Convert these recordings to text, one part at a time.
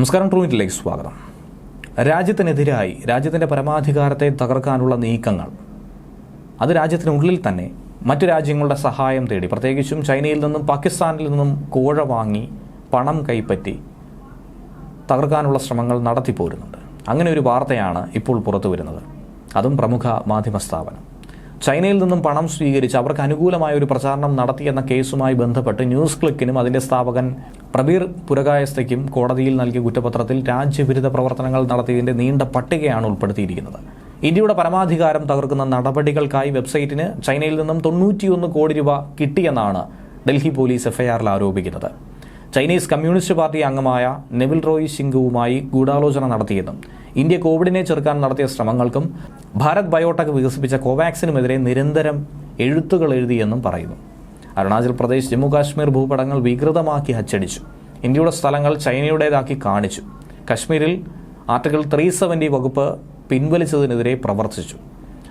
നമസ്കാരം ട്രൂമിറ്റിലേക്ക് സ്വാഗതം. രാജ്യത്തിനെതിരായി രാജ്യത്തിന്റെ പരമാധികാരത്തെ തകർക്കാനുള്ള നീക്കങ്ങൾ. അത് രാജ്യത്തിനുള്ളിൽ തന്നെ മറ്റു രാജ്യങ്ങളുടെ സഹായം തേടി പ്രത്യേകിച്ചും ചൈനയിൽ നിന്നും പാകിസ്ഥാനിൽ നിന്നും കോഴ വാങ്ങി പണം കൈപ്പറ്റി തകർക്കാനുള്ള ശ്രമങ്ങൾ നടത്തിപ്പോരുന്നുണ്ട്. അങ്ങനെ ഒരു വാർത്തയാണ് ഇപ്പോൾ പുറത്തു വരുന്നത് അതും പ്രമുഖ മാധ്യമ സ്ഥാപനം. ചൈനയിൽ നിന്നും പണം സ്വീകരിച്ച് അവർക്ക് അനുകൂലമായ ഒരു പ്രചാരണം നടത്തിയെന്ന കേസുമായി ബന്ധപ്പെട്ട് ന്യൂസ് ക്ലിക്കിനും അതിന്റെ സ്ഥാപകൻ പ്രബീർ പുരകായസ്ഥയ്ക്കും കോടതിയിൽ നൽകിയ കുറ്റപത്രത്തിൽ രാജ്യവിരുദ്ധ പ്രവർത്തനങ്ങൾ നടത്തിയതിന്റെ നീണ്ട പട്ടികയാണ് ഉൾപ്പെടുത്തിയിരിക്കുന്നത്. ഇന്ത്യയുടെ പരമാധികാരം തകർക്കുന്ന നടപടികൾക്കായി വെബ്സൈറ്റിന് ചൈനയിൽ നിന്നും തൊണ്ണൂറ്റിയൊന്ന് കോടി രൂപ കിട്ടിയെന്നാണ് ഡൽഹി പോലീസ് എഫ്ഐആറിൽ ആരോപിക്കുന്നത്. ചൈനീസ് കമ്മ്യൂണിസ്റ്റ് പാർട്ടി അംഗമായ നെവിൽ റോയ് സിംഗുവുമായി ഗൂഢാലോചന നടത്തിയെന്നും ഇന്ത്യ കോവിഡിനെ ചെറുക്കാൻ നടത്തിയ ശ്രമങ്ങൾക്കും ഭാരത് ബയോടെക് വികസിപ്പിച്ച കോവാക്സിനുമെതിരെ നിരന്തരം എഴുത്തുകൾ എഴുതിയെന്നും പറയുന്നു. അരുണാചൽ പ്രദേശ് ജമ്മു കാശ്മീർ ഭൂപടങ്ങൾ വികൃതമാക്കി അച്ചടിച്ചു. ഇന്ത്യയുടെ സ്ഥലങ്ങൾ ചൈനയുടേതാക്കി കാണിച്ചു. കശ്മീരിൽ ആർട്ടിക്കിൾ ത്രീ സെവന്റി വകുപ്പ് പിൻവലിച്ചതിനെതിരെ പ്രവർത്തിച്ചു.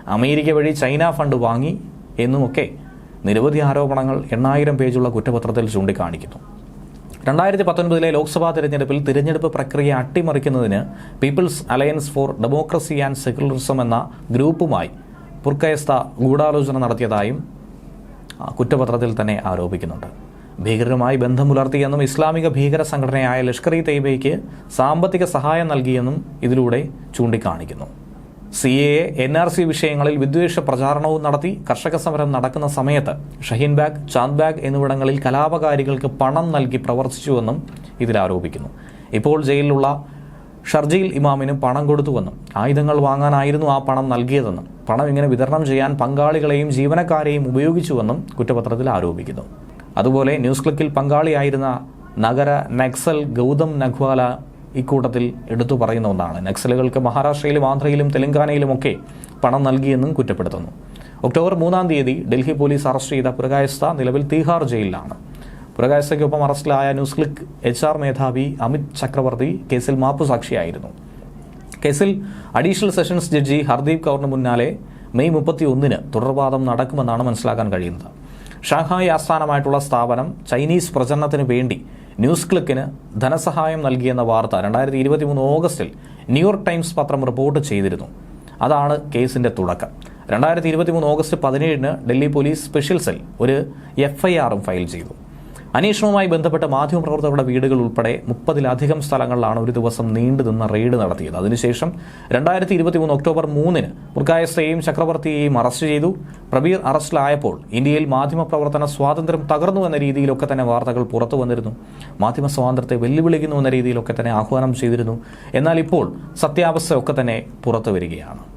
അമേരിക്ക വഴി ചൈന ഫണ്ട് വാങ്ങി എന്നുമൊക്കെ നിരവധി ആരോപണങ്ങൾ എണ്ണായിരം പേജുള്ള കുറ്റപത്രത്തിൽ ചൂണ്ടിക്കാണിക്കുന്നു. രണ്ടായിരത്തി പത്തൊൻപതിലെ ലോക്സഭാ തിരഞ്ഞെടുപ്പിൽ തിരഞ്ഞെടുപ്പ് പ്രക്രിയ അട്ടിമറിക്കുന്നതിന് people's alliance for democracy and secularism എന്ന ഗ്രൂപ്പുമായി പുർക്കയസ്ത ഗൂഢാലോചന നടത്തിയതായും കുറ്റപത്രത്തിൽ തന്നെ ആരോപിക്കുന്നുണ്ട്. ഭീകരരുമായി ബന്ധം പുലർത്തിയെന്നും ഇസ്ലാമിക ഭീകര സംഘടനയായ ലഷ്കർ ഇ തൈബയ്ക്ക് സാമ്പത്തിക സഹായം നൽകിയെന്നും ഇതിലൂടെ ചൂണ്ടിക്കാണിക്കുന്നു. C A N R C വിഷയങ്ങളിൽ വിദ്വേഷ പ്രചാരണവും നടത്തി കർഷക സമരം നടക്കുന്ന സമയത്ത് ഷഹീൻ ബാഗ് ചാന്ദ് ബാഗ് എന്നിവിടങ്ങളിൽ കലാപകാരികൾക്ക് പണം നൽകി പ്രവർത്തിച്ചുവെന്നും ഇതിൽ ആരോപിക്കുന്നു. ഇപ്പോൾ ജയിലിലുള്ള ഷർജീൽ ഇമാമിന് പണം കൊടുത്തുവെന്നും ആയുധങ്ങൾ വാങ്ങാനായിരുന്നു ആ പണം നൽകിയതെന്നും പണം ഇങ്ങനെ വിതരണം ചെയ്യാൻ പങ്കാളികളെയും ജീവനക്കാരെയും ഉപയോഗിച്ചുവെന്നും കുറ്റപത്രത്തിൽ ആരോപിക്കുന്നു. അതുപോലെ ന്യൂസ് ക്ലിക്കിൽ പങ്കാളിയായിരുന്ന നഗര നക്സൽ ഗൗതം നഖ്വാല ഇക്കൂട്ടത്തിൽ എടുത്തു പറയുന്ന ഒന്നാണ്. നക്സലുകൾക്ക് മഹാരാഷ്ട്രയിലും ആന്ധ്രയിലും തെലങ്കാനയിലുമൊക്കെ പണം നൽകിയെന്നും കുറ്റപ്പെടുത്തുന്നു. ഒക്ടോബർ മൂന്നാം തീയതി ഡൽഹി പോലീസ് അറസ്റ്റ് ചെയ്ത പുരകായസ്ഥ നിലവിൽ തീഹാർ ജയിലിലാണ്. പുരകായസ്ഥയ്ക്കൊപ്പം അറസ്റ്റിലായ ന്യൂസ് ക്ലിക്ക് എച്ച് ആർ മേധാവി അമിത് ചക്രവർത്തി കേസിൽ മാപ്പുസാക്ഷിയായിരുന്നു. കേസിൽ അഡീഷണൽ സെഷൻസ് ജഡ്ജി ഹർദീപ് കൗറിന് മുന്നാലെ മെയ് മുപ്പത്തി ഒന്നിന് തുടർവാദം നടക്കുമെന്നാണ് മനസ്സിലാക്കാൻ കഴിയുന്നത്. ഷാങ്ഹായ് ആസ്ഥാനമായിട്ടുള്ള സ്ഥാപനം ചൈനീസ് പ്രചരണത്തിന് വേണ്ടി ന്യൂസ് ക്ലിക്കിന് ധനസഹായം നൽകിയെന്ന വാർത്ത രണ്ടായിരത്തി ഇരുപത്തി മൂന്ന് ഓഗസ്റ്റിൽ ന്യൂയോർക്ക് ടൈംസ് പത്രം റിപ്പോർട്ട് ചെയ്തിരുന്നു. അതാണ് കേസിന്റെ തുടക്കം. രണ്ടായിരത്തി ഇരുപത്തി മൂന്ന് ഓഗസ്റ്റ് പതിനേഴിന് ഡൽഹി പോലീസ് സ്പെഷ്യൽ സെൽ ഒരു എഫ്ഐആറും ഫയൽ ചെയ്തു. അന്വേഷണവുമായി ബന്ധപ്പെട്ട മാധ്യമപ്രവർത്തകരുടെ വീടുകൾ ഉൾപ്പെടെ മുപ്പതിലധികം സ്ഥലങ്ങളിലാണ് ഒരു ദിവസം നീണ്ടു നിന്ന റെയ്ഡ് നടത്തിയത്. അതിനുശേഷം രണ്ടായിരത്തി ഇരുപത്തി മൂന്ന് ഒക്ടോബർ മൂന്നിന് മുർക്കായസ്തയെയും ചക്രവർത്തിയെയും അറസ്റ്റ് ചെയ്തു. പ്രബീർ അറസ്റ്റിലായപ്പോൾ ഇന്ത്യയിൽ മാധ്യമപ്രവർത്തന സ്വാതന്ത്ര്യം തകർന്നു എന്ന രീതിയിലൊക്കെ തന്നെ വാർത്തകൾ പുറത്തു വന്നിരുന്നു. മാധ്യമ സ്വാതന്ത്ര്യത്തെ വെല്ലുവിളിക്കുന്നു എന്ന രീതിയിലൊക്കെ തന്നെ ആഹ്വാനം ചെയ്തിരുന്നു. എന്നാൽ ഇപ്പോൾ സത്യാവസ്ഥയൊക്കെ തന്നെ പുറത്തു വരികയാണ്.